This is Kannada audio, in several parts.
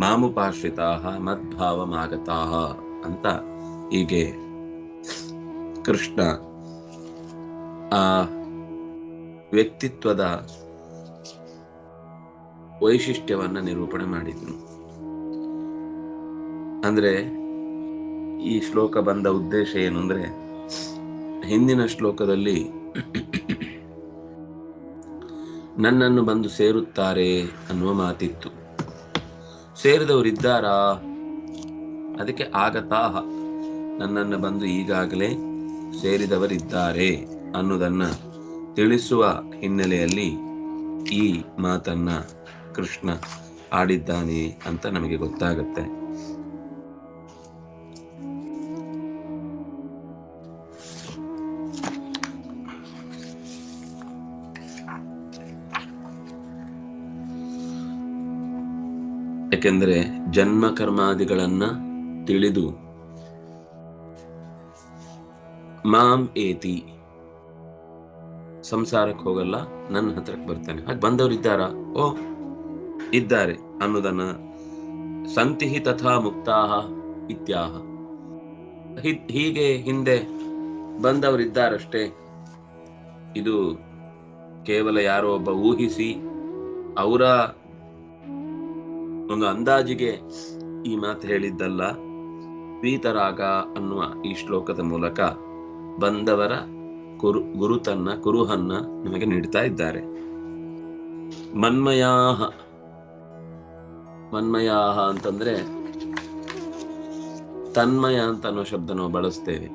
ಮಾಮುಪಾಶ್ರಿತಾಹ ಮದ್ಭಾವ ಮದ್ಭಾವಮಾಗತಾಹ ಅಂತ ಹೀಗೆ ಕೃಷ್ಣ ಆ ವ್ಯಕ್ತಿತ್ವದ ವೈಶಿಷ್ಟ್ಯವನ್ನ ನಿರೂಪಣೆ ಮಾಡಿದನು. ಅಂದ್ರೆ ಈ ಶ್ಲೋಕ ಬಂದ ಉದ್ದೇಶ ಏನು ಅಂದ್ರೆ ಹಿಂದಿನ ಶ್ಲೋಕದಲ್ಲಿ ನನ್ನನ್ನು ಬಂದು ಸೇರುತ್ತಾರೆ ಅನ್ನುವ ಮಾತಿತ್ತು. ಸೇರಿದವರಿದ್ದಾರಾ? ಅದಕ್ಕೆ ಆಗತಾಹ. ನನ್ನನ್ನು ಬಂದು ಈಗಾಗಲೇ ಸೇರಿದವರಿದ್ದಾರೆ ಅನ್ನೋದನ್ನ ತಿಳಿಸುವ ಹಿನ್ನೆಲೆಯಲ್ಲಿ ಈ ಮಾತನ್ನ ಕೃಷ್ಣ ಆಡಿದ್ದಾನೆ ಅಂತ ನಮಗೆ ಗೊತ್ತಾಗತ್ತೆ. ಯಾಕೆಂದ್ರೆ ಜನ್ಮ ಕರ್ಮಾದಿಗಳನ್ನ ತಿಳಿದು ಮಾಂ ಏತಿ. ಸಂಸಾರಕ್ಕೆ ಹೋಗಲ್ಲ, ನನ್ನ ಹತ್ರಕ್ಕೆ ಬರ್ತಾನೆ. ಹಾಗೆ ಬಂದವರು ಇದ್ದಾರಾ? ಓ, ಇದ್ದಾರೆ ಅನ್ನೋದನ್ನ ಸಂತಿಹಿ ತಥಾ ಮುಕ್ತಾಹ ಇತ್ಯಾಹ. ಹೀಗೆ ಹಿಂದೆ ಬಂದವರಿದ್ದಾರಷ್ಟೇ ಇದು ಕೇವಲ ಯಾರೋ ಒಬ್ಬ ಊಹಿಸಿ, ಅವರ ಒಂದು ಅಂದಾಜಿಗೆ ಈ ಮಾತು ಹೇಳಿದ್ದಲ್ಲ. ಪೀತರಾಗ ಅನ್ನುವ ಈ ಶ್ಲೋಕದ ಮೂಲಕ ಬಂದವರ ಕುರು, ಗುರುತನ್ನ, ಕುರುಹನ್ನ ನಿಮಗೆ ನೀಡ್ತಾ ಇದ್ದಾರೆ. ಮನ್ಮಯಾಹ ಮನ್ಮಯಾಹ ಅಂತಂದ್ರೆ ತನ್ಮಯ ಅಂತ ಅನ್ನೋ ಶಬ್ದ ನಾವು ಬಳಸ್ತೇವೆ.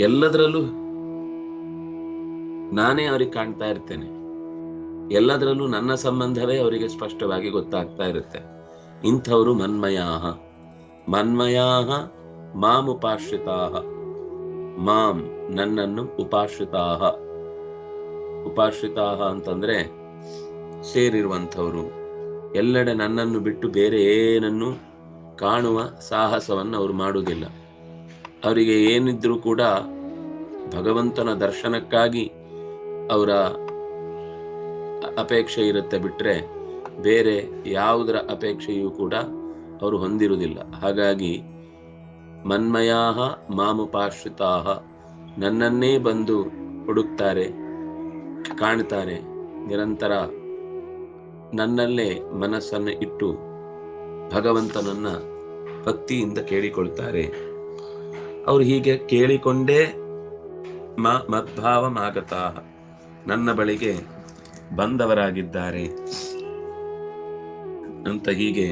ಎಲ್ಲದರಲ್ಲೂ ನಾನೇ ಅವ್ರಿಗೆ ಕಾಣ್ತಾ ಇರ್ತೇನೆ. ಎಲ್ಲದರಲ್ಲೂ ನನ್ನ ಸಂಬಂಧವೇ ಅವರಿಗೆ ಸ್ಪಷ್ಟವಾಗಿ ಗೊತ್ತಾಗ್ತಾ ಇರುತ್ತೆ. ಇಂಥವರು ಮನ್ಮಯಾಹ. ಮನ್ಮಯಾಹ ಮಾಂ ಉಪಾಶ್ರಿತಾಹ ಮಾಂ ನನ್ನನ್ನು ಉಪಾಶ್ರಿತಾಹ. ಉಪಾಶ್ರಿತಾಹ ಅಂತಂದ್ರೆ ಸೇರಿರುವಂಥವ್ರು. ಎಲ್ಲೆಡೆ ನನ್ನನ್ನು ಬಿಟ್ಟು ಬೇರೆ ಏನನ್ನು ಕಾಣುವ ಸಾಹಸವನ್ನು ಅವರು ಮಾಡುವುದಿಲ್ಲ. ಅವರಿಗೆ ಏನಿದ್ರೂ ಕೂಡ ಭಗವಂತನ ದರ್ಶನಕ್ಕಾಗಿ ಅವರ ಅಪೇಕ್ಷೆ ಇರುತ್ತೆ ಬಿಟ್ರೆ ಬೇರೆ ಯಾವುದರ ಅಪೇಕ್ಷೆಯೂ ಕೂಡ ಅವರು ಹೊಂದಿರುವುದಿಲ್ಲ. ಹಾಗಾಗಿ ಮನ್ಮಯಾಹ ಮಾಮುಪಾಶ್ರಿತಾಹ ನನ್ನನ್ನೇ ಬಂದು ಹುಡುಕ್ತಾರೆ, ಕಾಣ್ತಾರೆ, ನಿರಂತರ ನನ್ನಲ್ಲೇ ಮನಸ್ಸನ್ನು ಇಟ್ಟು ಭಗವಂತನನ್ನ ಭಕ್ತಿಯಿಂದ ಕೇಳಿಕೊಳ್ತಾರೆ. ಅವರು ಹೀಗೆ ಕೇಳಿಕೊಂಡೇ ಮ ಮದ್ಭಾವ ಮಾಗತಾಹ ನನ್ನ ಬಳಿಗೆ ಬಂದವರಾಗಿದ್ದಾರೆ ಅಂತ ಹೀಗೆ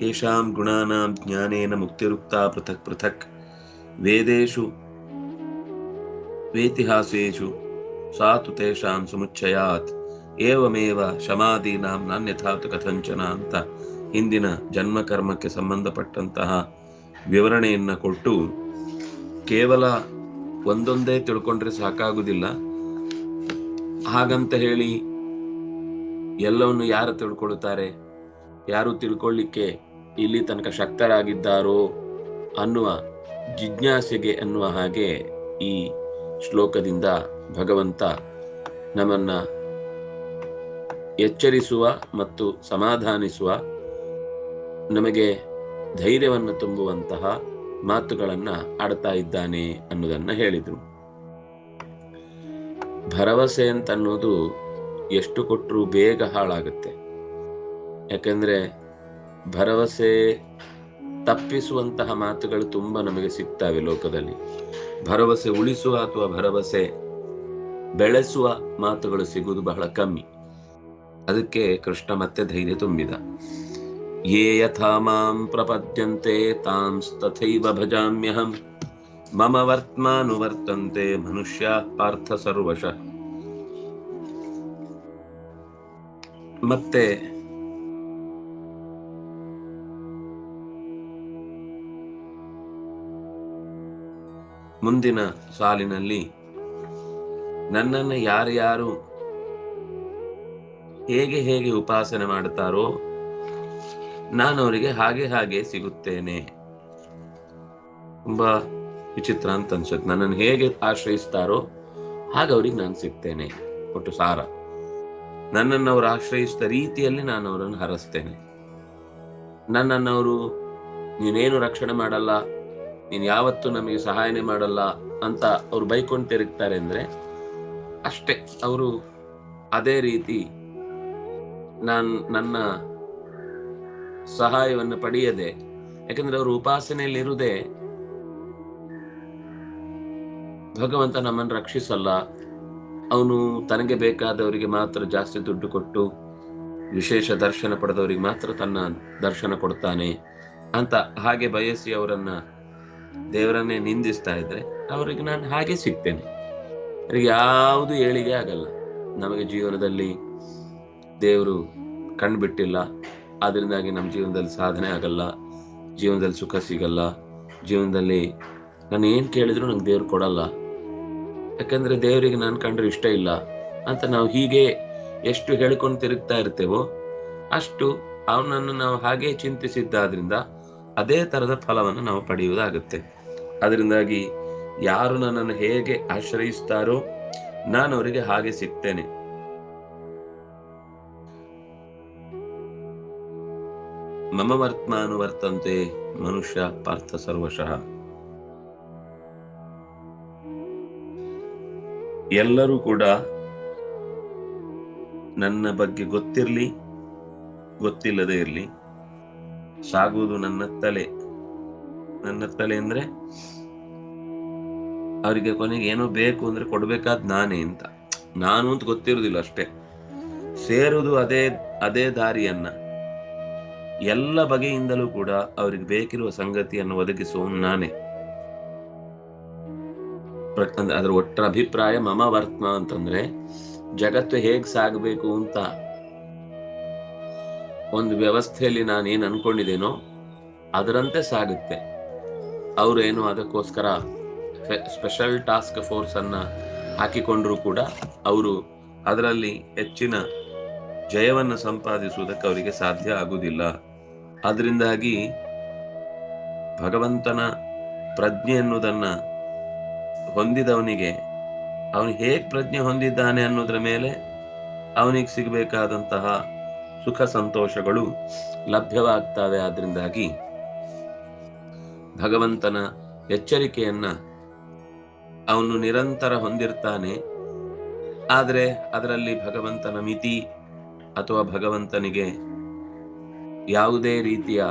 ಯೇಷಾಂ ಗುಣಾನಾಂ ಜ್ಞಾನೇನ ಮುಕ್ತಿರುಕ್ತಾ ಪೃಥಕ್ ಪೃಥಕ್ ವೇದೇಶು ವೇತಿಹಾಸೇಶು ಸಾತು ತೇಷಾಂ तेषां ಸಮುಚ್ಚಯಾತ್ ಏವಮೇವ ಶಮಾದೀನಾಂ ನಾನ್ಯಥಾತು ಕಥಂಚನ ಅಂತ ಹಿಂದಿನ ಜನ್ಮ ಕರ್ಮಕ್ಕೆ ಸಂಬಂಧಪಟ್ಟಂತಹ ವಿವರಣೆಯನ್ನು ಕೊಟ್ಟು ಕೇವಲ ಒಂದೊಂದೇ ತಿಳ್ಕೊಂಡ್ರೆ ಸಾಕಾಗೋದಿಲ್ಲ. ಹಾಗಂತ ಹೇಳಿ ಎಲ್ಲವನ್ನು ಯಾರು ತಿಳ್ಕೊಳ್ತಾರೆ? ಯಾರು ತಿಳ್ಕೊಳ್ಳಿಕ್ಕೆ ಇಲ್ಲಿ ತನಕ ಶಕ್ತರಾಗಿದ್ದಾರೋ ಅನ್ನುವ ಜಿಜ್ಞಾಸೆಗೆ ಅನ್ನುವ ಹಾಗೆ ಈ ಶ್ಲೋಕದಿಂದ ಭಗವಂತ ನಮ್ಮನ್ನ ಎಚ್ಚರಿಸುವ ಮತ್ತು ಸಮಾಧಾನಿಸುವ, ನಮಗೆ ಧೈರ್ಯವನ್ನು ತುಂಬುವಂತಹ ಮಾತುಗಳನ್ನ ಆಡ್ತಾ ಇದ್ದಾನೆ ಅನ್ನೋದನ್ನ ಹೇಳಿದ್ರು. ಭರವಸೆ ಅಂತ ಅನ್ನೋದು ಎಷ್ಟು ಕೊಟ್ಟರು ಬೇಗ ಹಾಳಾಗುತ್ತೆ. ಯಾಕಂದ್ರೆ ಭರವಸೆ ತಪ್ಪಿಸುವಂತಹ ಮಾತುಗಳು ತುಂಬಾ ನಮಗೆ ಸಿಗ್ತವೆ ಲೋಕದಲ್ಲಿ. ಭರವಸೆ ಉಳಿಸುವ ಅಥವಾ ಭರವಸೆ ಬೆಳೆಸುವ ಮಾತುಗಳು ಸಿಗುವುದು ಬಹಳ ಕಮ್ಮಿ. ಅದಕ್ಕೆ ಕೃಷ್ಣ ಮತ್ತೆ ಧೈರ್ಯ ತುಂಬಿದ. ಯೇ ಯಥಾ ಮಾಂ ಪ್ರಪದ್ಯಂತೆ ತಾಂಸ್ತಥೈವ ಭಜಾಮ್ಯಹಂ. ಮಮ ವರ್ತ್ಮಾನುವರ್ತಂತೆ ಮನುಷ್ಯ ಪಾರ್ಥ ಸರ್ವಶಃ. ಮತ್ತೆ ಮುಂದಿನ ಸಾಲಿನಲ್ಲಿ ನನ್ನನ್ನು ಯಾರ್ಯಾರು ಹೇಗೆ ಹೇಗೆ ಉಪಾಸನೆ ಮಾಡುತ್ತಾರೋ ನಾನು ಅವರಿಗೆ ಹಾಗೆ ಹಾಗೆ ಸಿಗುತ್ತೇನೆ ತುಂಬಾ ವಿಚಿತ್ರ ಅಂತ ಅನ್ಸುತ್ತೆ. ನನ್ನನ್ನು ಹೇಗೆ ಆಶ್ರಯಿಸ್ತಾರೋ ಹಾಗೆ ಅವ್ರಿಗೆ ನಾನು ಸಿಗ್ತೇನೆ, ಒಟ್ಟು ಸಾರ. ನನ್ನನ್ನು ಅವರು ಆಶ್ರಯಿಸಿದ ರೀತಿಯಲ್ಲಿ ನಾನು ಅವರನ್ನು ಹರಸ್ತೇನೆ. ಅವರು, ನೀನೇನು ರಕ್ಷಣೆ ಮಾಡಲ್ಲ, ನೀನು ಯಾವತ್ತೂ ನಮಗೆ ಸಹಾಯನೆ ಮಾಡಲ್ಲ ಅಂತ ಅವ್ರು ಬೈಕೊಂಡು ತಿರುಗ್ತಾರೆ ಅಂದ್ರೆ ಅಷ್ಟೇ. ಅವರು ಅದೇ ರೀತಿ ನಾನ್ ನನ್ನ ಸಹಾಯವನ್ನು ಪಡೆಯದೆ, ಯಾಕಂದ್ರೆ ಅವರು ಉಪಾಸನೆಯಲ್ಲಿ ಇರುವುದೇ ಭಗವಂತ ನಮ್ಮನ್ನು ರಕ್ಷಿಸಲ್ಲ. ಅವನು ತನಗೆ ಬೇಕಾದವರಿಗೆ ಮಾತ್ರ ಜಾಸ್ತಿ ದುಡ್ಡು ಕೊಟ್ಟು ವಿಶೇಷ ದರ್ಶನ ಪಡೆದವರಿಗೆ ಮಾತ್ರ ತನ್ನ ದರ್ಶನ ಕೊಡ್ತಾನೆ ಅಂತ ಹಾಗೆ ಬಯಸಿ ಅವರನ್ನ ದೇವರನ್ನೇ ನಿಂದಿಸ್ತಾ ಇದ್ರೆ ಅವರಿಗೆ ನಾನು ಹಾಗೆ ಸಿಗ್ತೇನೆ. ಅವರಿಗೆ ಯಾವುದು ಏಳಿಗೆ ಆಗಲ್ಲ. ನಮಗೆ ಜೀವನದಲ್ಲಿ ದೇವರು ಕಣ್ಬಿಟ್ಟಿಲ್ಲ. ಅದರಿಂದಾಗಿ ನಮ್ಮ ಜೀವನದಲ್ಲಿ ಸಾಧನೆ ಆಗಲ್ಲ. ಜೀವನದಲ್ಲಿ ಸುಖ ಸಿಗಲ್ಲ. ಜೀವನದಲ್ಲಿ ನಾನು ಏನ್ ಕೇಳಿದ್ರು ನಂಗೆ ದೇವ್ರು ಕೊಡಲ್ಲ. ಯಾಕಂದ್ರೆ ದೇವರಿಗೆ ನಾನು ಕಂಡ್ರೆ ಇಷ್ಟ ಇಲ್ಲ ಅಂತ ನಾವು ಹೀಗೆ ಎಷ್ಟು ಹೇಳ್ಕೊಂಡು ತಿರುಗ್ತಾ ಇರ್ತೇವೋ ಅಷ್ಟು ಅವನನ್ನು ನಾವು ಹಾಗೆ ಚಿಂತಿಸಿದ್ದಾದ್ರಿಂದ ಅದೇ ತರದ ಫಲವನ್ನು ನಾವು ಪಡೆಯುವುದಾಗುತ್ತೆ. ಅದರಿಂದಾಗಿ ಯಾರು ನನ್ನನ್ನು ಹೇಗೆ ಆಶ್ರಯಿಸ್ತಾರೋ ನಾನು ಅವರಿಗೆ ಹಾಗೆ ಸಿಗ್ತೇನೆ. ಮಮ ವರ್ತ್ಮಾನು ವರ್ತಂತೆ ಮನುಷ್ಯ ಪಾರ್ಥ ಸರ್ವಶಃ. ಎಲ್ಲರೂ ಕೂಡ ನನ್ನ ಬಗ್ಗೆ ಗೊತ್ತಿರ್ಲಿ, ಗೊತ್ತಿಲ್ಲದೆ ಇರಲಿ, ಸಾಗುವುದು ನನ್ನ ತಲೆ. ನನ್ನ ತಲೆ ಅಂದ್ರೆ ಅವರಿಗೆ ಕೊನೆಗೆ ಏನೋ ಬೇಕು ಅಂದ್ರೆ ಕೊಡ್ಬೇಕಾದ್ ನಾನೇ ಅಂತ. ನಾನು ಅಂತ ಗೊತ್ತಿರುದಿಲ್ಲ ಅಷ್ಟೇ. ಸೇರುದು ಅದೇ ಅದೇ ದಾರಿಯನ್ನ. ಎಲ್ಲ ಬಗೆಯಿಂದಲೂ ಕೂಡ ಅವ್ರಿಗೆ ಬೇಕಿರುವ ಸಂಗತಿಯನ್ನು ಒದಗಿಸುವ ನಾನೇ. ಅದ್ರ ಒಟ್ಟ ಅಭಿಪ್ರಾಯ ಮಮ ವರ್ತ್ಮ ಅಂತಂದ್ರೆ, ಜಗತ್ತು ಹೇಗ್ ಸಾಗಬೇಕು ಅಂತ. ಒಂದು ವ್ಯವಸ್ಥೆಯಲ್ಲಿ ನಾನು ಏನ್ ಅನ್ಕೊಂಡಿದ್ದೇನೋ ಅದರಂತೆ ಸಾಗುತ್ತೆ. ಅವರು ಏನು ಅದಕ್ಕೋಸ್ಕರ ಸ್ಪೆಷಲ್ ಟಾಸ್ಕ್ ಫೋರ್ಸ್ ಅನ್ನ ಹಾಕಿಕೊಂಡ್ರು ಕೂಡ ಅವರು ಅದರಲ್ಲಿ ಹೆಚ್ಚಿನ ಜಯವನ್ನು ಸಂಪಾದಿಸುವುದಕ್ಕೆ ಅವರಿಗೆ ಸಾಧ್ಯ ಆಗುವುದಿಲ್ಲ. ಅದರಿಂದಾಗಿ ಭಗವಂತನ ಪ್ರಜ್ಞೆ ಅನ್ನೋದನ್ನು ಹೊಂದಿದವನಿಗೆ, ಅವನು ಹೇಗೆ ಪ್ರಜ್ಞೆ ಹೊಂದಿದ್ದಾನೆ ಅನ್ನೋದ್ರ ಮೇಲೆ ಅವನಿಗೆ ಸಿಗಬೇಕಾದಂತಹ ಸುಖ ಸಂತೋಷಗಳು ಲಭ್ಯವಾಗ್ತವೆ. ಆದ್ರಿಂದಾಗಿ ಭಗವಂತನ ಎಚ್ಚರಿಕೆಯನ್ನ ಅವನು ನಿರಂತರ ಹೊಂದಿರ್ತಾನೆ. ಆದರೆ ಅದರಲ್ಲಿ ಭಗವಂತನ ಮಿತಿ ಅಥವಾ ಭಗವಂತನಿಗೆ ಯಾವುದೇ ರೀತಿಯ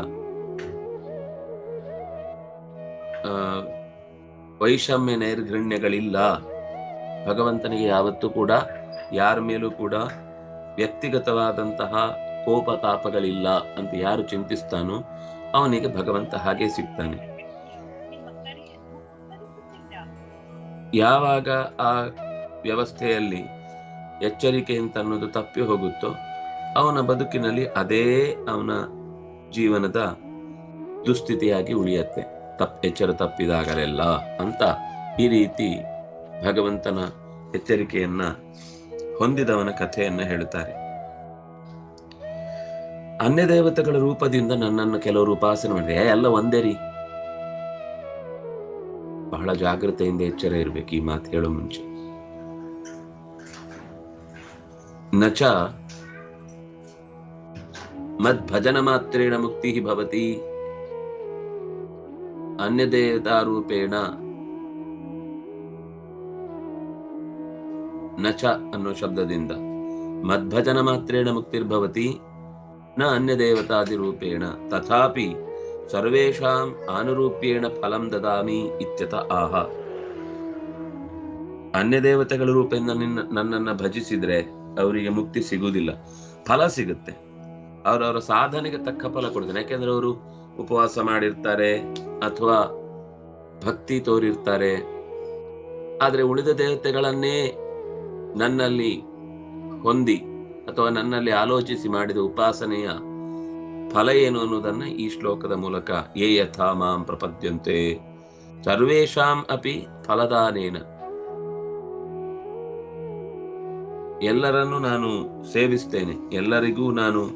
ವೈಷಮ್ಯ ನೈರ್ಘಣ್ಯಗಳಿಲ್ಲ ಭಗವಂತನಿಗೆ ಯಾವತ್ತೂ ಕೂಡ, ಯಾರ ಮೇಲೂ ಕೂಡ ವ್ಯಕ್ತಿಗತವಾದಂತಹ ಕೋಪ ತಾಪಗಳಿಲ್ಲ ಅಂತ ಯಾರು ಚಿಂತಿಸ್ತಾನೋ ಅವನಿಗೆ ಭಗವಂತ ಹಾಗೆ ಸಿಗ್ತಾನೆ. ಯಾವಾಗ ಆ ವ್ಯವಸ್ಥೆಯಲ್ಲಿ ಎಚ್ಚರಿಕೆ ಅಂತ ಅನ್ನೋದು ತಪ್ಪಿ ಹೋಗುತ್ತೋ ಅವನ ಬದುಕಿನಲ್ಲಿ ಅದೇ ಅವನ ಜೀವನದ ದುಸ್ಥಿತಿಯಾಗಿ ಉಳಿಯತ್ತೆ. ತಪ್, ಎಚ್ಚರ ತಪ್ಪಿದಾಗಲೆಲ್ಲ ಅಂತ ಈ ರೀತಿ ಭಗವಂತನ ಎಚ್ಚರಿಕೆಯನ್ನ ಹೊಂದಿದವನ ಕಥೆಯನ್ನ ಹೇಳುತ್ತಾರೆ. ಅನ್ಯ ದೇವತೆಗಳ ರೂಪದಿಂದ ನನ್ನನ್ನು ಕೆಲವರು ಉಪಾಸನೆ ಮಾಡಿದ್ರೆ ಎಲ್ಲ ಒಂದೇ ರೀ. ಬಹಳ ಜಾಗ್ರತೆಯಿಂದ ಎಚ್ಚರ ಇರಬೇಕು ಈ ಮಾತು ಹೇಳೋ ಮುಂಚೆ. ನಚ ಮದ್ಭಜನ ಮಾತ್ರೇಣ ಮುಕ್ತಿ ಭವತಿ ಅನ್ಯದೇವತಾರೂಪೇಣ ನಚ ಅನ್ನೋ ಶಬ್ದದಿಂದ ಮದ್ಭಜನ ಮಾತ್ರೇಣ ಮುಕ್ತಿರ್ಭವತಿ ನ ಅನ್ಯದೇವತಾದಿರೂಪೇಣ. ತಥಾಪಿ ಸರ್ವೇಷಾಂ ಆನುರೂಪ್ಯೇಣ ಫಲಂ ದದಾಮಿ ಇತ್ಯತ ಆಹ ಅನ್ಯ ದೇವತೆಗಳ ರೂಪದಿಂದ ನಿನ್ನ, ನನ್ನನ್ನ ಭಜಿಸಿದ್ರೆ ಅವರಿಗೆ ಮುಕ್ತಿ ಸಿಗುವುದಿಲ್ಲ. ಫಲ ಸಿಗುತ್ತೆ. ಅವರವರ ಸಾಧನೆಗೆ ತಕ್ಕ ಫಲ ಕೊಡ್ತಾರೆ ಯಾಕೆಂದ್ರೆ ಅವರು ಉಪವಾಸ ಮಾಡಿರ್ತಾರೆ ಅಥವಾ ಭಕ್ತಿ ತೋರಿರ್ತಾರೆ. ಆದರೆ ಉಳಿದ ದೇವತೆಗಳನ್ನೇ ನನ್ನಲ್ಲಿ ಹೊಂದಿ ಅಥವಾ ನನ್ನಲ್ಲಿ ಆಲೋಚಿಸಿ ಮಾಡಿದ ಉಪಾಸನೆಯ ಫಲ ಏನು ಅನ್ನೋದನ್ನ ಈ ಶ್ಲೋಕದ ಮೂಲಕ ಏ ಯಥಾ ಮಾಂ ಪ್ರಪದ್ಯಂತೆ. ಸರ್ವೇಷಾಂ ಅಪಿ ಫಲದಾನೇನ. ಎಲ್ಲರನ್ನು ನಾನು ಸೇವಿಸ್ತೇನೆ, ಎಲ್ಲರಿಗೂ ನಾನು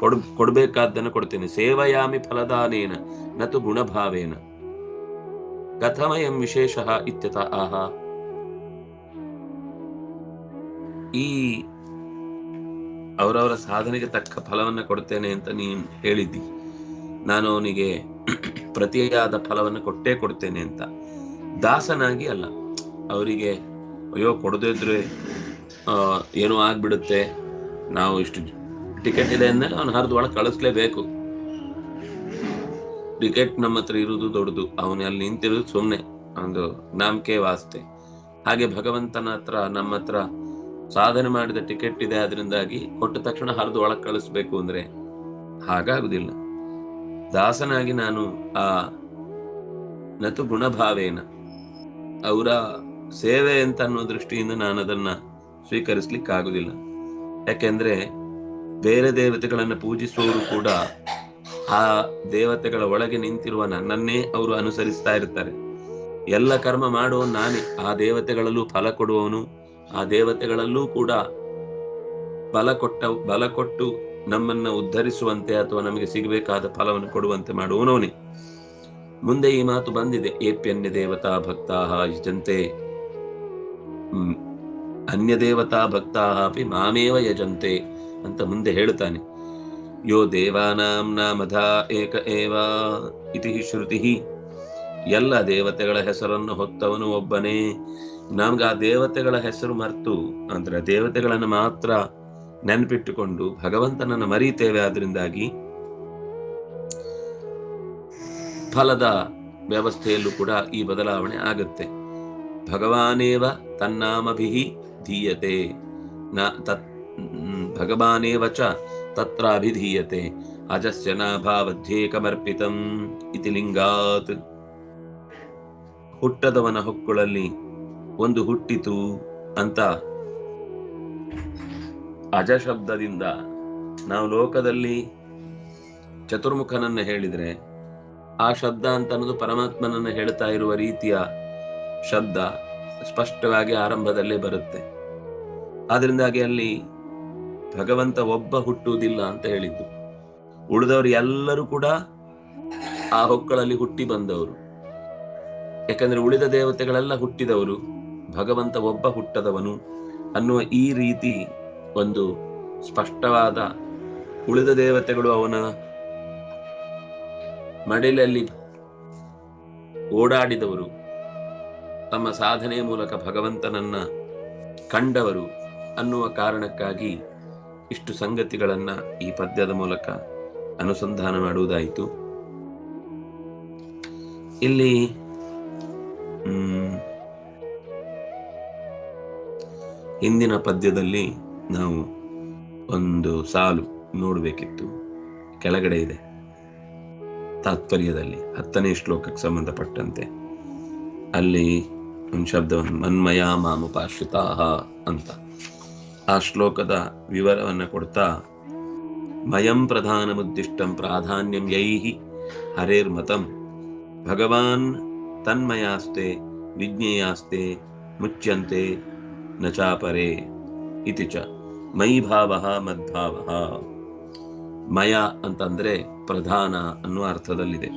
ಕೊಡ್, ಕೊಡ್ಬೇಕಾದ್ದನ್ನು ಕೊಡ್ತೇನೆ. ಸೇವಯಾಮಿ ಫಲದಾನೇನ, ನತು ಗುಣಭಾವೇನ. ಕಥಮಯಂ ವಿಶೇಷ ಇತ್ಯತ ಆಹ. ಈ ಅವರವರ ಸಾಧನೆಗೆ ತಕ್ಕ ಫಲವನ್ನ ಕೊಡ್ತೇನೆ ಅಂತ ನೀನು ಹೇಳಿದ್ದಿ. ನಾನು ಅವನಿಗೆ ಪ್ರತಿಯಾದ ಫಲವನ್ನು ಕೊಟ್ಟೇ ಕೊಡ್ತೇನೆ ಅಂತ. ದಾಸನಾಗಿ ಅಲ್ಲ ಅವರಿಗೆ ಅಯ್ಯೋ ಕೊಡದೇ ಇದ್ರೆ ಆ, ಏನೋ ಆಗ್ಬಿಡುತ್ತೆ. ನಾವು ಇಷ್ಟು ಟಿಕೆಟ್ ಇದೆ ಅಂದ್ಮೇಲೆ ಅವನು ಹರಿದು ಒಳಗೆ ಕಳಿಸ್ಲೇಬೇಕು. ಟಿಕೆಟ್ ನಮ್ಮ ಹತ್ರ ಇರುವುದು ದೊಡ್ಡದು ಅವನು ಅಲ್ಲಿ ನಿಂತಿರೋದು ಸುಮ್ಮನೆ ಒಂದು ನಾಮಕೆ ವಾಸ್ತೆ. ಹಾಗೆ ಭಗವಂತನ ಹತ್ರ ನಮ್ಮ ಹತ್ರ ಸಾಧನೆ ಮಾಡಿದ ಟಿಕೆಟ್ ಇದೆ ಅದರಿಂದಾಗಿ ಕೊಟ್ಟ ತಕ್ಷಣ ಹರಿದು ಒಳಗೆ ಕಳಿಸ್ಬೇಕು ಅಂದ್ರೆ ಹಾಗಾಗುದಿಲ್ಲ. ದಾಸನಾಗಿ ನಾನು ಆ ನತು ಗುಣಭಾವೇನ, ಅವರ ಸೇವೆ ಅಂತ ಅನ್ನೋ ದೃಷ್ಟಿಯಿಂದ ನಾನು ಅದನ್ನ ಸ್ವೀಕರಿಸ್ಲಿಕ್ಕೆ ಆಗುದಿಲ್ಲ ಯಾಕೆಂದ್ರೆ ಬೇರೆ ದೇವತೆಗಳನ್ನ ಪೂಜಿಸುವವರು ಕೂಡ ಆ ದೇವತೆಗಳ ಒಳಗೆ ನಿಂತಿರುವ ನನ್ನನ್ನೇ ಅವರು ಅನುಸರಿಸ್ತಾ ಇರ್ತಾರೆ. ಎಲ್ಲ ಕರ್ಮ ಮಾಡುವ ನಾನೇ, ಆ ದೇವತೆಗಳಲ್ಲೂ ಫಲ ಕೊಡುವವನು ಆ ದೇವತೆಗಳಲ್ಲೂ ಕೂಡ ಬಲ ಕೊಟ್ಟ, ಬಲ ಕೊಟ್ಟು ನಮ್ಮನ್ನ ಉದ್ಧರಿಸುವಂತೆ ಅಥವಾ ನಮಗೆ ಸಿಗಬೇಕಾದ ಫಲವನ್ನು ಕೊಡುವಂತೆ ಮಾಡುವವನವನೇ ಮುಂದೆ ಈ ಮಾತು ಬಂದಿದೆ, ಏಪ್ಯನ್ಯ ದೇವತಾ ಭಕ್ತಾ ಯಜಂತೆ. ಅನ್ಯ ದೇವತಾ ಭಕ್ತಾ ಅಪಿ ಮಾಮೇವ ಯಜಂತೆ ಅಂತ ಮುಂದೆ ಹೇಳ್ತಾನೆ. ಯೋ ದೇವಾನಾಂ ನಾಮಧ ಏಕ ಏವ ಇತಿ ಶ್ರುತಿ. ಎಲ್ಲ ದೇವತೆಗಳ ಹೆಸರನ್ನು ಹೊತ್ತವನು ಒಬ್ಬನೇ. ನಮ್ಗೆ ಆ ದೇವತೆಗಳ ಹೆಸರು ಮರ್ತು, ಅಂದ್ರೆ ದೇವತೆಗಳನ್ನು ಮಾತ್ರ ನೆನಪಿಟ್ಟುಕೊಂಡು ಭಗವಂತನನ್ನ ಮರೀತೇವೆ ಅದರಿಂದಾಗಿ ಫಲದ ವ್ಯವಸ್ಥೆಯಲ್ಲೂ ಕೂಡ ಈ ಬದಲಾವಣೆ ಆಗುತ್ತೆ. ಭಗವಾನೇವ ತನ್ನಾಮಭಿಹಿ ಧೀಯತೆ, ನ ತತ್ ಭಗವಾನೇವ ಚ ತತ್ರ ಅಭಿಧೀಯತೆ ಅಜಸ್ಯ ನಾಭಾವಧ್ಯೇಕಮರ್ಪಿತಂ ಇತಿ ಲಿಂಗಾತ್. ಹುಟ್ಟದವನ ಹೊಕ್ಕುಳಲ್ಲಿ ಒಂದು ಹುಟ್ಟಿತು ಅಂತ ಅಜ ಶಬ್ದದಿಂದ ನಾವು ಲೋಕದಲ್ಲಿ ಚತುರ್ಮುಖನನ್ನ ಹೇಳಿದ್ರೆ ಆ ಶಬ್ದ ಅಂತ ಅನ್ನೋದು ಪರಮಾತ್ಮನನ್ನ ಹೇಳ್ತಾ ಇರುವ ರೀತಿಯ ಶಬ್ದ ಸ್ಪಷ್ಟವಾಗಿ ಆರಂಭದಲ್ಲೇ ಬರುತ್ತೆ. ಆದ್ರಿಂದಾಗಿ ಅಲ್ಲಿ ಭಗವಂತ ಒಬ್ಬ ಹುಟ್ಟುವುದಿಲ್ಲ ಅಂತ ಹೇಳಿದ್ದು. ಉಳಿದವರು ಎಲ್ಲರೂ ಕೂಡ ಆ ಹೊಕ್ಕಳಲ್ಲಿ ಹುಟ್ಟಿ ಬಂದವರು. ಯಾಕಂದ್ರೆ ಉಳಿದ ದೇವತೆಗಳೆಲ್ಲ ಹುಟ್ಟಿದವರು. ಭಗವಂತ ಒಬ್ಬ ಹುಟ್ಟದವನು ಅನ್ನುವ ಈ ರೀತಿ ಒಂದು ಸ್ಪಷ್ಟವಾದ ಉಳಿದ ದೇವತೆಗಳು ಅವನ ಮಡಿಲಲ್ಲಿ ಓಡಾಡಿದವರು. ತಮ್ಮ ಸಾಧನೆಯ ಮೂಲಕ ಭಗವಂತನನ್ನ ಕಂಡವರು ಅನ್ನುವ ಕಾರಣಕ್ಕಾಗಿ ಇಷ್ಟು ಸಂಗತಿಗಳನ್ನ ಈ ಪದ್ಯದ ಮೂಲಕ ಅನುಸಂಧಾನ ಮಾಡುವುದಾಯಿತು. ಇಲ್ಲಿ ಹಿಂದಿನ ಪದ್ಯದಲ್ಲಿ ನಾವು ಒಂದು ಸಾಲು ನೋಡಬೇಕಿತ್ತು. ಕೆಳಗಡೆ ಇದೆ. ತಾತ್ಪರ್ಯದಲ್ಲಿ ಹತ್ತನೇ ಶ್ಲೋಕಕ್ಕೆ ಸಂಬಂಧಪಟ್ಟಂತೆ. ಅಲ್ಲಿ ಒಂದು ಶಬ್ದವನ್ನು ಮನ್ಮಯ ಮಾಮುಪಾಶ್ರಿತಾ ಅಂತ. ಆ ಶ್ಲೋಕದ ವಿವರವನ್ನು ಕೊಡ್ತಾ, ಮಯಂ ಪ್ರಧಾನಮುದ್ದಿಷ್ಟಂ ಪ್ರಾಧಾನ್ಯಂ ಯೈಹಿ ಹರೇರ್ಮತಂ. ಭಗವಾನ್ ತನ್ಮಯಾಸ್ತೆ ವಿಜ್ಞೇಯಾಸ್ತೆ ಮುಚ್ಯಂತೆ ನ ಚಾಪರೆ ಇತಿ ಚ. ಮೈ ಭಾವ ಮದ್ಭಾವ ಮಯ ಅಂತಂದ್ರೆ ಪ್ರಧಾನ ಅನ್ನುವ ಅರ್ಥದಲ್ಲಿದೆ.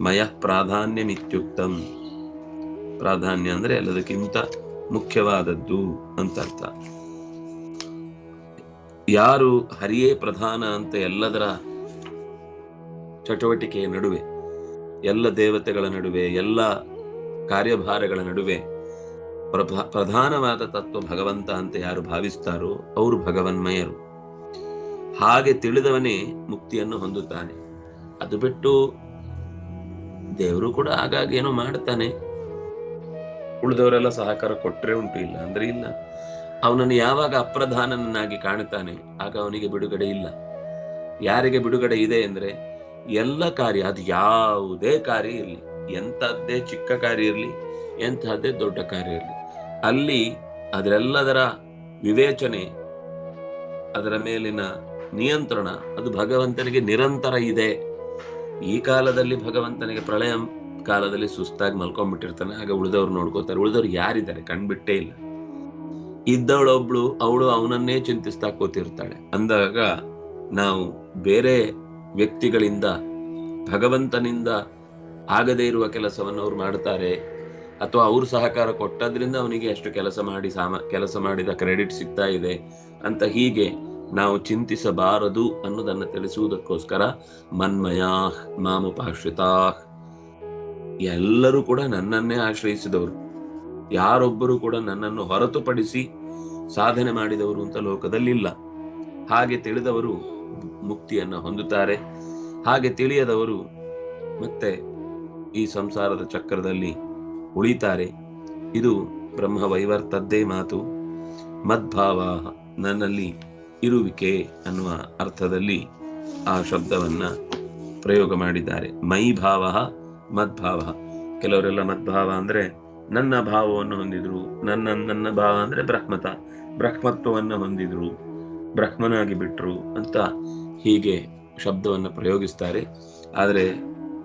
ಮಯ ಪ್ರಾಧಾನ್ಯಮಿತ್ಯುಕ್ತಂ. ಪ್ರಾಧಾನ್ಯ ಅಂದ್ರೆ ಎಲ್ಲದಕ್ಕಿಂತ ಮುಖ್ಯವಾದದ್ದು ಅಂತ ಅರ್ಥ. ಯಾರು ಹರಿಯೇ ಪ್ರಧಾನ ಅಂತ ಎಲ್ಲದರ ಚಟುವಟಿಕೆಯ ನಡುವೆ, ಎಲ್ಲ ದೇವತೆಗಳ ನಡುವೆ, ಎಲ್ಲ ಕಾರ್ಯಭಾರಗಳ ನಡುವೆ ಪ್ರಧಾನವಾದ ತತ್ವ ಭಗವಂತ ಅಂತ ಯಾರು ಭಾವಿಸ್ತಾರೋ ಅವರು ಭಗವನ್ಮಯರು. ಹಾಗೆ ತಿಳಿದವನೇ ಮುಕ್ತಿಯನ್ನು ಹೊಂದುತ್ತಾನೆ. ಅದು ಬಿಟ್ಟು ದೇವರು ಕೂಡ ಆಗಾಗ ಏನೋ ಮಾಡ್ತಾನೆ. ಉಳಿದವರೆಲ್ಲ ಸಹಕಾರ ಕೊಟ್ಟರೆ ಉಂಟು ಇಲ್ಲ ಅಂದ್ರೆ ಇಲ್ಲ. ಅವನನ್ನು ಯಾವಾಗ ಅಪ್ರಧಾನನನ್ನಾಗಿ ಕಾಣುತ್ತಾನೆ ಆಗ ಅವನಿಗೆ ಬಿಡುಗಡೆ ಇಲ್ಲ. ಯಾರಿಗೆ ಬಿಡುಗಡೆ ಇದೆ ಅಂದ್ರೆ ಎಲ್ಲ ಕಾರ್ಯ, ಅದು ಯಾವುದೇ ಕಾರ್ಯ ಇರಲಿ, ಎಂಥದ್ದೇ ಚಿಕ್ಕ ಕಾರ್ಯ ಇರಲಿ ಎಂತಹದ್ದೇ ದೊಡ್ಡ ಕಾರ್ಯ ಇರಲಿ ಅಲ್ಲಿ ಅದರೆಲ್ಲದರ ವಿವೇಚನೆ, ಅದರ ಮೇಲಿನ ನಿಯಂತ್ರಣ, ಅದು ಭಗವಂತನಿಗೆ ನಿರಂತರ ಇದೆ. ಈ ಕಾಲದಲ್ಲಿ ಭಗವಂತನಿಗೆ ಪ್ರಳಯ ಕಾಲದಲ್ಲಿ ಸುಸ್ತಾಗಿ ಮಲ್ಕೊಂಡ್ಬಿಟ್ಟಿರ್ತಾನೆ. ಹಾಗೆ ಉಳಿದವ್ರು ನೋಡ್ಕೋತಾರೆ. ಉಳಿದವ್ರು ಯಾರಿದ್ದಾರೆ? ಕಣ್ಬಿಟ್ಟೇ ಇಲ್ಲ. ಇದ್ದವಳೊಬ್ಳು, ಅವಳು ಅವನನ್ನೇ ಚಿಂತಿಸ್ತಾ ಕೂತಿರ್ತಾಳೆ. ಅಂದಾಗ ನಾವು ಬೇರೆ ವ್ಯಕ್ತಿಗಳಿಂದ, ಭಗವಂತನಿಂದ ಆಗದೇ ಇರುವ ಕೆಲಸವನ್ನು ಅವ್ರು ಮಾಡ್ತಾರೆ. ಅಥವಾ ಅವ್ರು ಸಹಕಾರ ಕೊಟ್ಟದ್ರಿಂದ ಅವನಿಗೆ ಅಷ್ಟು ಕೆಲಸ ಮಾಡಿ ಸಾಮ, ಕೆಲಸ ಮಾಡಿದ ಕ್ರೆಡಿಟ್ ಸಿಗ್ತಾ ಇದೆ ಅಂತ ಹೀಗೆ ನಾವು ಚಿಂತಿಸಬಾರದು ಅನ್ನೋದನ್ನು ತಿಳಿಸುವುದಕ್ಕೋಸ್ಕರ ಮನ್ಮಯಾ ಮಾಮುಪಾಶ್ರಿತಾ. ಎಲ್ಲರೂ ಕೂಡ ನನ್ನನ್ನೇ ಆಶ್ರಯಿಸಿದವರು. ಯಾರೊಬ್ಬರು ಕೂಡ ನನ್ನನ್ನು ಹೊರತುಪಡಿಸಿ ಸಾಧನೆ ಮಾಡಿದವರು ಅಂತ ಲೋಕದಲ್ಲಿಲ್ಲ. ಹಾಗೆ ತಿಳಿದವರು ಮುಕ್ತಿಯನ್ನು ಹೊಂದುತ್ತಾರೆ. ಹಾಗೆ ತಿಳಿಯದವರು ಮತ್ತೆ ಈ ಸಂಸಾರದ ಚಕ್ರದಲ್ಲಿ ಉಳಿತಾರೆ. ಇದು ಬ್ರಹ್ಮ ವೈವರ್ತದ್ದೇ ಮಾತು. ಮದ್ಭಾವ ನನ್ನಲ್ಲಿ ಇರುವಿಕೆ ಅನ್ನುವ ಅರ್ಥದಲ್ಲಿ ಆ ಶಬ್ದವನ್ನ ಪ್ರಯೋಗ ಮಾಡಿದ್ದಾರೆ. ಮೈ ಭಾವ, ಮದ್ಭಾವ. ಕೆಲವರೆಲ್ಲ ಮದ್ಭಾವ ಅಂದ್ರೆ ನನ್ನ ಭಾವವನ್ನು ಹೊಂದಿದ್ರು, ನನ್ನ ನನ್ನ ಭಾವ ಅಂದ್ರೆ ಬ್ರಹ್ಮತ, ಬ್ರಹ್ಮತ್ವವನ್ನು ಹೊಂದಿದ್ರು, ಬ್ರಹ್ಮನಾಗಿ ಬಿಟ್ರು ಅಂತ ಹೀಗೆ ಶಬ್ದವನ್ನು ಪ್ರಯೋಗಿಸ್ತಾರೆ. ಆದರೆ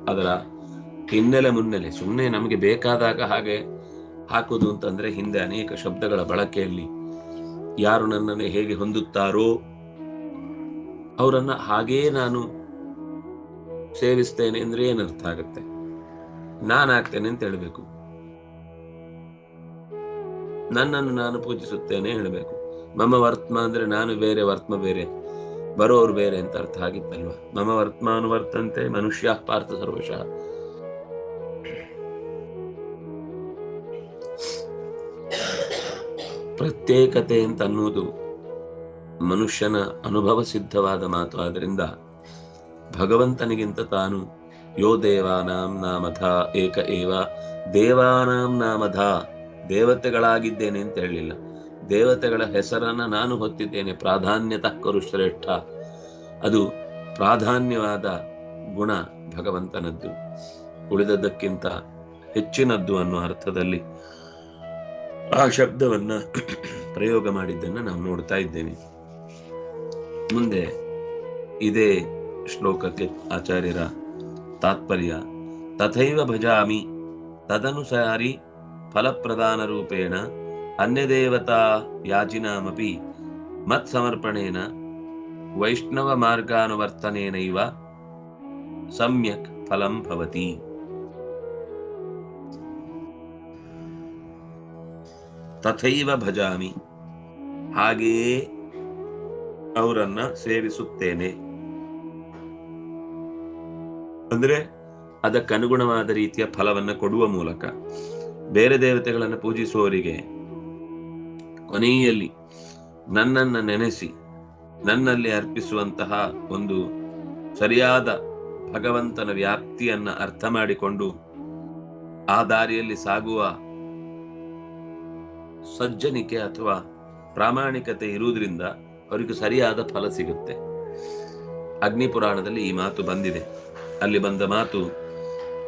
ಅದರ ಹಿನ್ನೆಲೆ ಮುನ್ನೆಲೆ ಸುಮ್ಮನೆ ನಮಗೆ ಬೇಕಾದಾಗ ಹಾಗೆ ಹಾಕೋದು ಅಂತಂದ್ರೆ ಹಿಂದೆ ಅನೇಕ ಶಬ್ದಗಳ ಬಳಕೆಯಲ್ಲಿ ಯಾರು ನನ್ನನ್ನು ಹೇಗೆ ಹೊಂದುತ್ತಾರೋ ಅವರನ್ನ ಹಾಗೇ ನಾನು ಸೇವಿಸ್ತೇನೆ ಅಂದ್ರೆ ಏನರ್ಥ ಆಗುತ್ತೆ? ನಾನಾಗ್ತೇನೆ ಅಂತ ಹೇಳಬೇಕು. ನನ್ನನ್ನು ನಾನು ಪೂಜಿಸುತ್ತೇನೆ ಹೇಳಬೇಕು. ಮಮ ವರ್ತ್ಮ ಅಂದ್ರೆ ನಾನು ಬೇರೆ, ವರ್ತ್ಮ ಬೇರೆ, ಬರೋರು ಬೇರೆ ಅಂತ ಅರ್ಥ ಆಗಿತ್ತಲ್ವಾ? ಮಮ ವರ್ತ್ಮಾನು ವರ್ತಂತೆ, ಮನುಷ್ಯ ಪಾರ್ಥ ಸರ್ವಶಃ. ಪ್ರತ್ಯೇಕತೆ ಅಂತ ಅನ್ನುವುದು ಮನುಷ್ಯನ ಅನುಭವ ಸಿದ್ಧವಾದ ಮಾತು. ಆದ್ದರಿಂದ ಭಗವಂತನಿಗಿಂತ ತಾನು ಯೋ ದೇವಾನಾಂ ನಾಮಧ ಏಕ ಏವ, ದೇವಾನಾಂ ನಾಮಧ, ದೇವತೆಗಳಾಗಿದ್ದೇನೆ ಅಂತ ಹೇಳಲಿಲ್ಲ. ದೇವತೆಗಳ ಹೆಸರನ್ನ ನಾನು ಹೊತ್ತಿದ್ದೇನೆ, ಪ್ರಾಧಾನ್ಯತ ಕರು ಶ್ರೇಷ್ಠ ಅದು ಪ್ರಾಧಾನ್ಯವಾದ ಗುಣ ಭಗವಂತನದ್ದು. ಉಳಿದದ್ದಕ್ಕಿಂತ ಹೆಚ್ಚಿನದ್ದು ಅನ್ನುವ ಅರ್ಥದಲ್ಲಿ ಆ ಶಬ್ದವನ್ನ ಪ್ರಯೋಗ ಮಾಡಿದ್ದನ್ನ ನಾವು ನೋಡ್ತಾ ಇದ್ದೇವೆ. ಮುಂದೆ ಇದೇ ಶ್ಲೋಕಕ್ಕೆ ಆಚಾರ್ಯರ ತಾತ್ಪರ್ಯ, ತಥೈವ ಭಜಾಮಿ, ತದನುಸಾರಿ ಫಲಪ್ರದಾನ ರೂಪೇಣ, ಅನ್ಯದೇವತಾ ಯಾಚಿನಾಮಪಿ ಮತ್ ಸಮರ್ಪಣೇನ ವೈಷ್ಣವ ಮಾರ್ಗಾನುವರ್ತನೇನೈವ, ಸಮ್ಯಕ್ ಫಲಂ ಭವತಿ. ತಥೈವ ಭಜಾಮಿ. ಹಾಗೆಯೇ ಅವರನ್ನ ಸೇವಿಸುತ್ತೇನೆ ಅಂದ್ರೆ ಅದಕ್ಕನುಗುಣವಾದ ರೀತಿಯ ಫಲವನ್ನ ಕೊಡುವ ಮೂಲಕ ಬೇರೆ ದೇವತೆಗಳನ್ನು ಪೂಜಿಸುವವರಿಗೆ ಕೊನೆಯಲ್ಲಿ ನನ್ನನ್ನ ನೆನೆಸಿ ನನ್ನಲ್ಲಿ ಅರ್ಪಿಸುವಂತಹ ಒಂದು ಸರಿಯಾದ ಭಗವಂತನ ವ್ಯಾಪ್ತಿಯನ್ನ ಅರ್ಥ ಮಾಡಿಕೊಂಡು ಆ ದಾರಿಯಲ್ಲಿ ಸಾಗುವ ಸಜ್ಜನಿಕೆ ಅಥವಾ ಪ್ರಾಮಾಣಿಕತೆ ಇರುವುದರಿಂದ ಅವರಿಗೆ ಸರಿಯಾದ ಫಲ ಸಿಗುತ್ತೆ. ಅಗ್ನಿ ಪುರಾಣದಲ್ಲಿ ಈ ಮಾತು ಬಂದಿದೆ. ಅಲ್ಲಿ ಬಂದ ಮಾತು,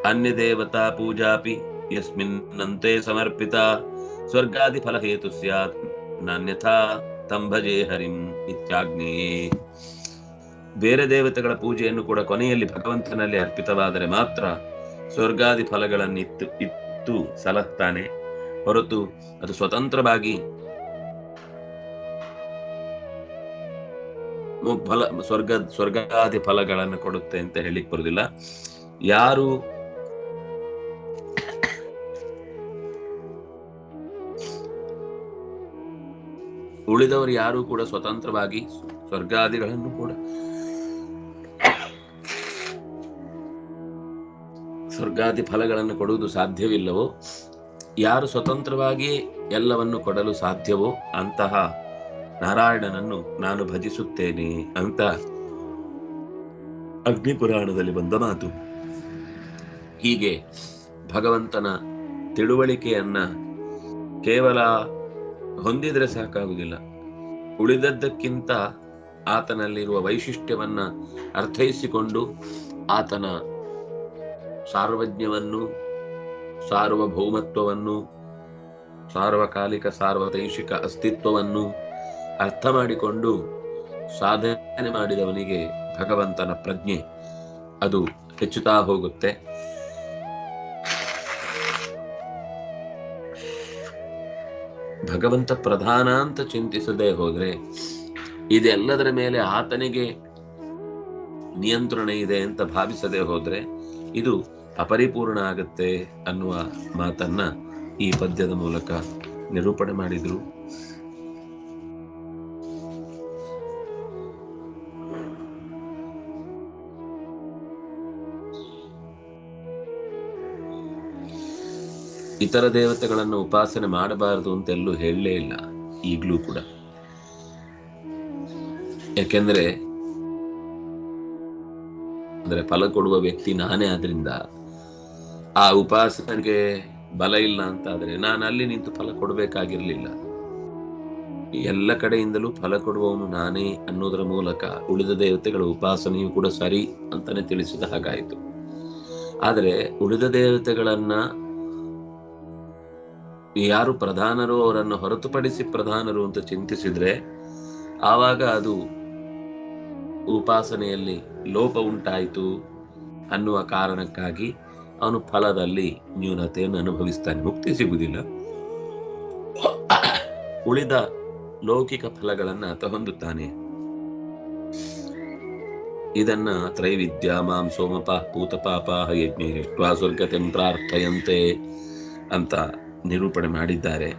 ಅನ್ಯ ದೇವತಾ ಪೂಜಾಪಿ, ಯಸ್ಮಿನ್ನಂತೆ ಸಮರ್ಪಿತ, ಸ್ವರ್ಗಾದಿ ಫಲ ಹೇತು ಸ್ಯಾತ್ ನಾನ್ಯಥಾ ತಂಭಜೆ ಹರಿಂ ಇತ್ಯಾಗ್ನೇಯೇ ಬೇರೆ ದೇವತೆಗಳ ಪೂಜೆಯನ್ನು ಕೂಡ ಕೊನೆಯಲ್ಲಿ ಭಗವಂತನಲ್ಲಿ ಅರ್ಪಿತವಾದರೆ ಮಾತ್ರ ಸ್ವರ್ಗಾದಿ ಫಲಗಳನ್ನಿತ್ತು, ಇತ್ತು ಸಲಹ್ತಾನೆ ಹೊರತು ಅದು ಸ್ವತಂತ್ರವಾಗಿ ಫಲ, ಸ್ವರ್ಗ, ಸ್ವರ್ಗಾದಿ ಫಲಗಳನ್ನು ಕೊಡುತ್ತೆ ಅಂತ ಹೇಳಿಕ್ ಬರುದಿಲ್ಲ. ಯಾರು ಉಳಿದವರು ಯಾರು ಕೂಡ ಸ್ವತಂತ್ರವಾಗಿ ಸ್ವರ್ಗಾದಿಗಳನ್ನು ಕೂಡ ಸ್ವರ್ಗಾದಿ ಫಲಗಳನ್ನು ಕೊಡುವುದು ಸಾಧ್ಯವಿಲ್ಲವೋ ಯಾರು ಸ್ವತಂತ್ರವಾಗಿ ಎಲ್ಲವನ್ನು ಕೊಡಲು ಸಾಧ್ಯವೋ ಅಂತಹ ನಾರಾಯಣನನ್ನು ನಾನು ಭಜಿಸುತ್ತೇನೆ ಅಂತ ಅಗ್ನಿ ಪುರಾಣದಲ್ಲಿ ಬಂದ ಮಾತು. ಹೀಗೆ ಭಗವಂತನ ತಿಳುವಳಿಕೆಯನ್ನ ಕೇವಲ ಹೊಂದಿದ್ರೆ ಸಾಕಾಗುವುದಿಲ್ಲ. ಉಳಿದದ್ದಕ್ಕಿಂತ ಆತನಲ್ಲಿರುವ ವೈಶಿಷ್ಟ್ಯವನ್ನ ಅರ್ಥೈಸಿಕೊಂಡು ಆತನ ಸಾರ್ವಜ್ಞವನ್ನು ಸಾರ್ವಭೌಮತ್ವವನ್ನು, ಸಾರ್ವಕಾಲಿಕ ಸಾರ್ವತೈಷಿಕ ಅಸ್ತಿತ್ವವನ್ನು ಅರ್ಥ ಮಾಡಿಕೊಂಡು ಸಾಧನೆ ಮಾಡಿದವನಿಗೆ ಭಗವಂತನ ಪ್ರಜ್ಞೆ, ಅದು ಹೆಚ್ಚುತ್ತಾ ಹೋಗುತ್ತೆ. ಭಗವಂತ ಪ್ರಧಾನ ಅಂತ ಚಿಂತಿಸದೆ ಹೋದ್ರೆ ಇದೆಲ್ಲದರ ಮೇಲೆ ಆತನಿಗೆ ನಿಯಂತ್ರಣ ಇದೆ ಅಂತ ಭಾವಿಸದೆ ಹೋದ್ರೆ ಇದು ಅಪರಿಪೂರ್ಣ ಆಗತ್ತೆ ಅನ್ನುವ ಮಾತನ್ನ ಈ ಪದ್ಯದ ಮೂಲಕ ನಿರೂಪಣೆ ಮಾಡಿದ್ರು. ಇತರ ದೇವತೆಗಳನ್ನು ಉಪಾಸನೆ ಮಾಡಬಾರದು ಅಂತೆಲ್ಲೂ ಹೇಳಲೇ ಇಲ್ಲ, ಈಗಲೂ ಕೂಡ. ಯಾಕೆಂದ್ರೆ, ಅಂದ್ರೆ ಫಲ ಕೊಡುವ ವ್ಯಕ್ತಿ ನಾನೇ ಆದ್ರಿಂದ ಆ ಉಪಾಸನೆಗೆ ಬಲ ಇಲ್ಲ ಅಂತ ಆದ್ರೆ ನಾನು ಅಲ್ಲಿ ನಿಂತು ಫಲ ಕೊಡಬೇಕಾಗಿರ್ಲಿಲ್ಲ. ಎಲ್ಲ ಕಡೆಯಿಂದಲೂ ಫಲ ಕೊಡುವವನು ನಾನೇ ಅನ್ನೋದರ ಮೂಲಕ ಉಳಿದ ದೇವತೆಗಳ ಉಪಾಸನೆಯು ಕೂಡ ಸರಿ ಅಂತಾನೆ ತಿಳಿಸಿದ ಹಾಗಾಯಿತು. ಆದರೆ ಉಳಿದ ದೇವತೆಗಳನ್ನ ಯಾರು ಪ್ರಧಾನರು ಅವರನ್ನು ಹೊರತುಪಡಿಸಿ ಪ್ರಧಾನರು ಅಂತ ಚಿಂತಿಸಿದ್ರೆ ಆವಾಗ ಅದು ಉಪಾಸನೆಯಲ್ಲಿ ಲೋಪ ಉಂಟಾಯಿತು ಅನ್ನುವ ಕಾರಣಕ್ಕಾಗಿ ಅವನು ಫಲದಲ್ಲಿ ನ್ಯೂನತೆಯನ್ನು ಅನುಭವಿಸ್ತಾನೆ. ಮುಕ್ತಿ ಸಿಗುವುದಿಲ್ಲ. ಉಳಿದ ಲೌಕಿಕ ಫಲಗಳನ್ನ ಆತ ಹೊಂದುತ್ತಾನೆ. ಇದನ್ನ ತ್ರೈವಿದ್ಯ, ಮಾಂ, ಸೋಮಪ, ಭೂತಪಾಪ, ಯಜ್ಞ ಸ್ವರ್ಗತೆ, ಪ್ರಾರ್ಥಯಂತೆ ಅಂತ ನಿರೂಪಣೆ ಮಾಡಿದ್ದಾರೆ.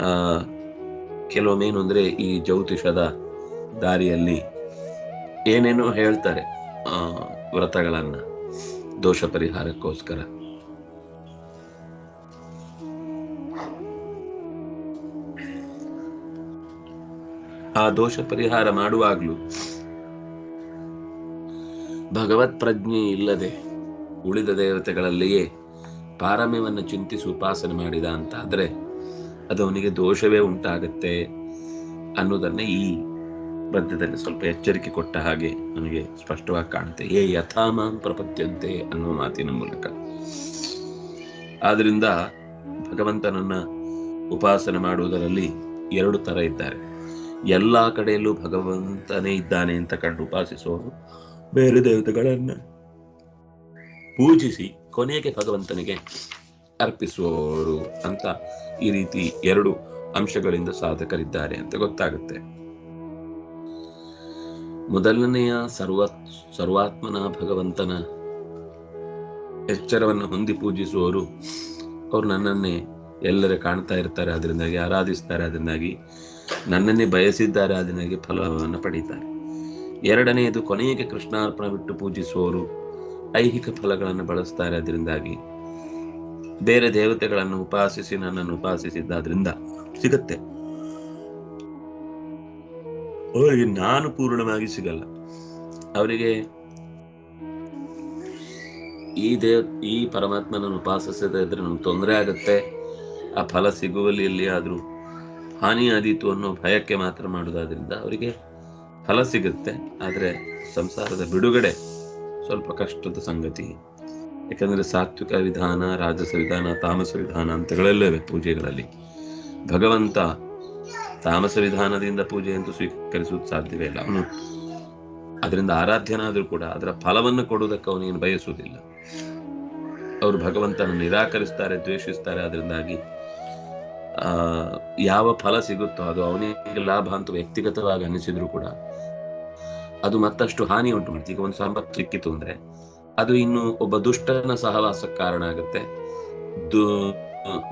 ಆ ಕೆಲವೊಮ್ಮೇನು ಅಂದ್ರೆ ಈ ಜ್ಯೋತಿಷದ ದಾರಿಯಲ್ಲಿ ಏನೇನೋ ಹೇಳ್ತಾರೆ ವ್ರತಗಳನ್ನ. ದೋಷ ಪರಿಹಾರಕ್ಕೋಸ್ಕರ. ಆ ದೋಷ ಪರಿಹಾರ ಮಾಡುವಾಗಲೂ ಭಗವತ್ ಪ್ರಜ್ಞೆ ಇಲ್ಲದೆ ಉಳಿದ ದೇವತೆಗಳಲ್ಲಿಯೇ ಪಾರಮ್ಯವನ್ನು ಚಿಂತಿಸಿ ಉಪಾಸನೆ ಮಾಡಿದ ಅಂತ ಆದ್ರೆ ಅದು ಅವನಿಗೆ ದೋಷವೇ ಉಂಟಾಗುತ್ತೆ ಅನ್ನೋದನ್ನ ಈ ಪದ್ಯದಲ್ಲಿ ಸ್ವಲ್ಪ ಎಚ್ಚರಿಕೆ ಕೊಟ್ಟ ಹಾಗೆ ನನಗೆ ಸ್ಪಷ್ಟವಾಗಿ ಕಾಣುತ್ತೆ. ಏ ಯಥಾಮಾಂ ಪ್ರಪತ್ಯಂತೆ ಅನ್ನುವ ಮಾತಿನ ಮೂಲಕ. ಆದ್ರಿಂದ ಭಗವಂತನನ್ನ ಉಪಾಸನೆ ಮಾಡುವುದರಲ್ಲಿ ಎರಡು ತರ ಇದ್ದಾರೆ. ಎಲ್ಲಾ ಕಡೆಯಲ್ಲೂ ಭಗವಂತನೇ ಇದ್ದಾನೆ ಅಂತ ಕಂಡು ಉಪಾಸಿಸುವವರು ಬೇರೆ ದೇವತೆಗಳನ್ನ ಪೂಜಿಸಿ ಕೊನೆಗೆ ಭಗವಂತನಿಗೆ ಅರ್ಪಿಸುವವರು ಅಂತ ಈ ರೀತಿ ಎರಡು ಅಂಶಗಳಿಂದ ಸಾಧಕರಿದ್ದಾರೆ ಅಂತ ಗೊತ್ತಾಗುತ್ತೆ. ಮೊದಲನೆಯ ಸರ್ವ ಸರ್ವಾತ್ಮನ ಭಗವಂತನ ಎಚ್ಚರವನ್ನು ಹೊಂದಿ ಪೂಜಿಸುವವರು ಅವರು ನನ್ನನ್ನೇ ಎಲ್ಲರೇ ಕಾಣ್ತಾ ಇರ್ತಾರೆ ಅದರಿಂದಾಗಿ ಆರಾಧಿಸ್ತಾರೆ ಅದರಿಂದಾಗಿ ನನ್ನನ್ನೇ ಬಯಸಿದ್ದಾರೆ ಅದರಿಂದಾಗಿ ಫಲವನ್ನು ಪಡೀತಾರೆ. ಎರಡನೆಯದು ಕೊನೆಗೆ ಕೃಷ್ಣಾರ್ಪಣ ಬಿಟ್ಟು ಪೂಜಿಸುವವರು ಐಹಿಕ ಫಲಗಳನ್ನು ಬಳಸ್ತಾರೆ ಅದರಿಂದಾಗಿ ಬೇರೆ ದೇವತೆಗಳನ್ನು ಉಪಾಸಿಸಿ ನನ್ನನ್ನು ಉಪಾಸಿಸಿದ್ದಾದ್ರಿಂದ ಸಿಗತ್ತೆ. ಅವರಿಗೆ ನಾನು ಪೂರ್ಣವಾಗಿ ಸಿಗಲ್ಲ. ಅವರಿಗೆ ಈ ದೇವ್, ಈ ಪರಮಾತ್ಮನನ್ನು ಉಪಾಸಿಸದೇ ಇದ್ರೆ ನಮ್ಗೆ ತೊಂದರೆ ಆಗತ್ತೆ. ಆ ಫಲ ಸಿಗುವಲ್ಲಿ ಎಲ್ಲಿಯಾದ್ರೂ ಹಾನಿ ಆದೀತು ಅನ್ನೋ ಭಯಕ್ಕೆ ಮಾತ್ರ ಮಾಡುವುದಾದ್ರಿಂದ ಅವರಿಗೆ ಫಲ ಸಿಗುತ್ತೆ. ಆದರೆ ಸಂಸಾರದ ಬಿಡುಗಡೆ ಸ್ವಲ್ಪ ಕಷ್ಟದ ಸಂಗತಿ. ಯಾಕಂದರೆ ಸಾತ್ವಿಕ ವಿಧಾನ, ರಾಜಸ ವಿಧಾನ, ತಾಮಸ ವಿಧಾನ ಅಂತಗಳಲ್ಲೇ ಪೂಜೆಗಳಲ್ಲಿ. ಭಗವಂತ ತಾಮಸ ವಿಧಾನದಿಂದ ಪೂಜೆಯಂತೂ ಸ್ವೀಕರಿಸುವುದು ಸಾಧ್ಯವೇ ಇಲ್ಲ. ಅವನು ಅದರಿಂದ ಆರಾಧ್ಯನಾದರೂ ಕೂಡ ಅದರ ಫಲವನ್ನು ಕೊಡುವುದಕ್ಕೆ ಅವನೇನು ಬಯಸುವುದಿಲ್ಲ. ಅವರು ಭಗವಂತನ ನಿರಾಕರಿಸ್ತಾರೆ ದ್ವೇಷಿಸ್ತಾರೆ. ಅದರಿಂದಾಗಿ ಆ ಯಾವ ಫಲ ಸಿಗುತ್ತೋ ಅದು ಅವನಿಗೆ ಲಾಭ ಅಂತ ವ್ಯಕ್ತಿಗತವಾಗಿ ಅನಿಸಿದ್ರು ಕೂಡ ಅದು ಮತ್ತಷ್ಟು ಹಾನಿ ಉಂಟು ಮಾಡ್ತೀವಿ ಈಗ ಒಂದು ಸಂಪತ್ತು ಸಿಕ್ಕಿತು ಅಂದ್ರೆ ಅದು ಇನ್ನು ಒಬ್ಬ ದುಷ್ಟನ ಸಹವಾಸಕ್ಕೆ ಕಾರಣ ಆಗುತ್ತೆ.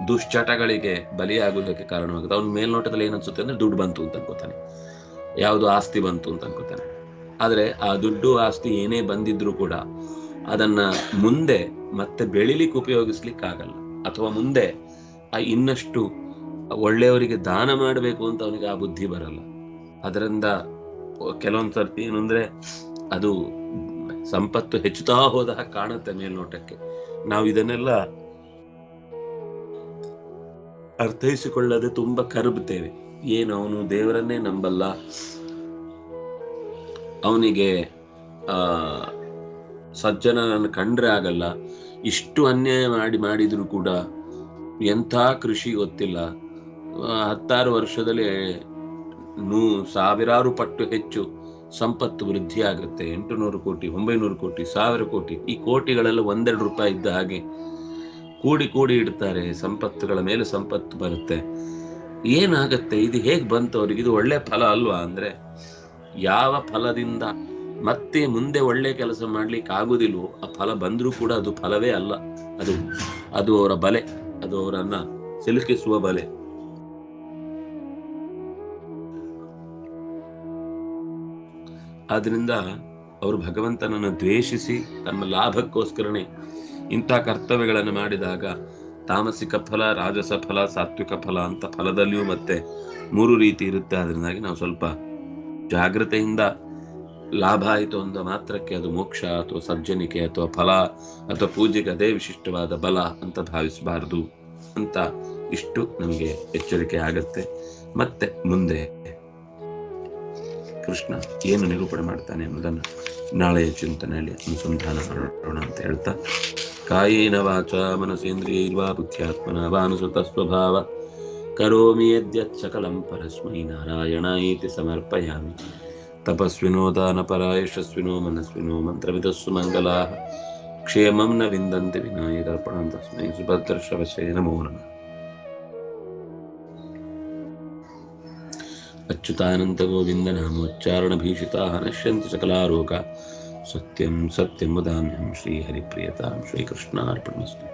ದುಶ್ಚಟಗಳಿಗೆ ಬಲಿಯಾಗುವುದಕ್ಕೆ ಕಾರಣವಾಗುತ್ತೆ. ಅವನ ಮೇಲ್ನೋಟದಲ್ಲಿ ಏನನ್ಸುತ್ತೆ ಅಂದ್ರೆ ದುಡ್ಡು ಬಂತು ಅಂತ ಅನ್ಕೋತಾನೆ. ಯಾವುದು ಆಸ್ತಿ ಬಂತು ಅಂತ ಅನ್ಕೋತಾನೆ. ಆದ್ರೆ ಆ ದುಡ್ಡು, ಆಸ್ತಿ ಏನೇ ಬಂದಿದ್ರು ಕೂಡ ಅದನ್ನ ಮುಂದೆ ಮತ್ತೆ ಬೆಳಿಲಿಕ್ಕೆ ಉಪಯೋಗಿಸ್ಲಿಕ್ಕೆ ಆಗಲ್ಲ ಅಥವಾ ಮುಂದೆ ಆ ಇನ್ನಷ್ಟು ಒಳ್ಳೆಯವರಿಗೆ ದಾನ ಮಾಡಬೇಕು ಅಂತ ಅವನಿಗೆ ಆ ಬುದ್ಧಿ ಬರಲ್ಲ. ಅದರಿಂದ ಕೆಲವೊಂದ್ಸರ್ತಿ ಏನು ಅಂದ್ರೆ ಅದು ಸಂಪತ್ತು ಹೆಚ್ಚುತ್ತಾ ಹೋದ ಕಾಣುತ್ತೆ ಮೇಲ್ನೋಟಕ್ಕೆ. ನಾವು ಇದನ್ನೆಲ್ಲ ಅರ್ಥೈಸಿಕೊಳ್ಳದೆ ತುಂಬಾ ಕರುಬುತ್ತೇವೆ. ಏನು ಅವನು ದೇವರನ್ನೇ ನಂಬಲ್ಲ. ಅವನಿಗೆ, ಆ, ಸಜ್ಜನರನ್ನು ಕಂಡ್ರೆ ಆಗಲ್ಲ. ಇಷ್ಟು ಅನ್ಯಾಯ ಮಾಡಿ ಮಾಡಿದ್ರು ಕೂಡ ಎಂಥ ಕೃಷಿ ಗೊತ್ತಿಲ್ಲ. ಹತ್ತಾರು ವರ್ಷದಲ್ಲಿ ನೂ, ಸಾವಿರಾರು ಪಟ್ಟು ಹೆಚ್ಚು ಸಂಪತ್ತು ವೃದ್ಧಿ ಆಗುತ್ತೆ. ಎಂಟು ನೂರು ಕೋಟಿ, ಒಂಬೈನೂರು ಕೋಟಿ, ಸಾವಿರ ಕೋಟಿ, ಈ ಕೋಟಿಗಳೆಲ್ಲ ಒಂದೆರಡು ರೂಪಾಯಿ ಇದ್ದ ಹಾಗೆ ಕೂಡಿ ಕೂಡಿ ಇಡ್ತಾರೆ, ಸಂಪತ್ತುಗಳ ಮೇಲೆ ಸಂಪತ್ತು ಬರುತ್ತೆ. ಏನಾಗತ್ತೆ? ಇದು ಹೇಗೆ ಬಂತು ಅವ್ರಿಗೆ? ಇದು ಒಳ್ಳೆ ಫಲ ಅಲ್ವಾ? ಅಂದ್ರೆ ಯಾವ ಫಲದಿಂದ ಮತ್ತೆ ಮುಂದೆ ಒಳ್ಳೆ ಕೆಲಸ ಮಾಡ್ಲಿಕ್ಕೆ ಆಗುದಿಲ್ವೋ, ಆ ಫಲ ಬಂದರೂ ಕೂಡ ಅದು ಫಲವೇ ಅಲ್ಲ. ಅದು ಅದು ಅವರ ಬಲೆ, ಅದು ಅವರನ್ನ ಸಿಲುಕಿಸುವ ಬಲೆ. ಆದ್ರಿಂದ ಅವರು ಭಗವಂತನನ್ನು ದ್ವೇಷಿಸಿ ತಮ್ಮ ಲಾಭಕ್ಕೋಸ್ಕರನೇ ಇಂಥ ಕರ್ತವ್ಯಗಳನ್ನು ಮಾಡಿದಾಗ ತಾಮಸಿಕ ಫಲ, ರಾಜಸ ಫಲ, ಸಾತ್ವಿಕ ಫಲ ಅಂತ ಫಲದಲ್ಲಿಯೂ ಮತ್ತೆ ಮೂರು ರೀತಿ ಇರುತ್ತೆ. ಅದರಿಂದಾಗಿ ನಾವು ಸ್ವಲ್ಪ ಜಾಗ್ರತೆಯಿಂದ ಲಾಭ ಆಯಿತು ಅಂದ ಮಾತ್ರಕ್ಕೆ ಅದು ಮೋಕ್ಷ ಅಥವಾ ಸಜ್ಜನಿಕೆ ಅಥವಾ ಫಲ ಅಥವಾ ಪೂಜೆಗೆ ಅದೇ ವಿಶಿಷ್ಟವಾದ ಬಲ ಅಂತ ಭಾವಿಸಬಾರದು ಅಂತ ಇಷ್ಟು ನಮಗೆ ಎಚ್ಚರಿಕೆ ಆಗತ್ತೆ. ಮತ್ತೆ ಮುಂದೆ ಕೃಷ್ಣ ಏನು ನಿರೂಪಣೆ ಮಾಡ್ತಾನೆ ಅನ್ನೋದನ್ನು ನಾಳೆಯ ಚಿಂತನೆಯಲ್ಲಿ ಅನುಸಂಧಾನ ಮಾಡೋಣ ಅಂತ ಹೇಳ್ತಾ कायेन वाचा मनसेन्द्रियैर्वा बुद्ध्यात्मना वानुसृतस्वभाव। करोमि यद्यत्सकलं परस्मै नारायणाय इति समर्पयामि। तपस्विनो दानपरायशस्विनो मनस्विनो मन्त्रविदस्सु सुमङ्गलाः। क्षेमं न विन्दन्ति विनायकर्पणं तस्मै सुभद्रश्रवशे नमो नमः। अच्युतानन्तगोविन्दनामोच्चारणभीषिताः नश्यन्ति सकलारोगाः। सत्यम सत्यमुदा श्री हरिप्रियता श्रीकृष्णार्पणमस्तु।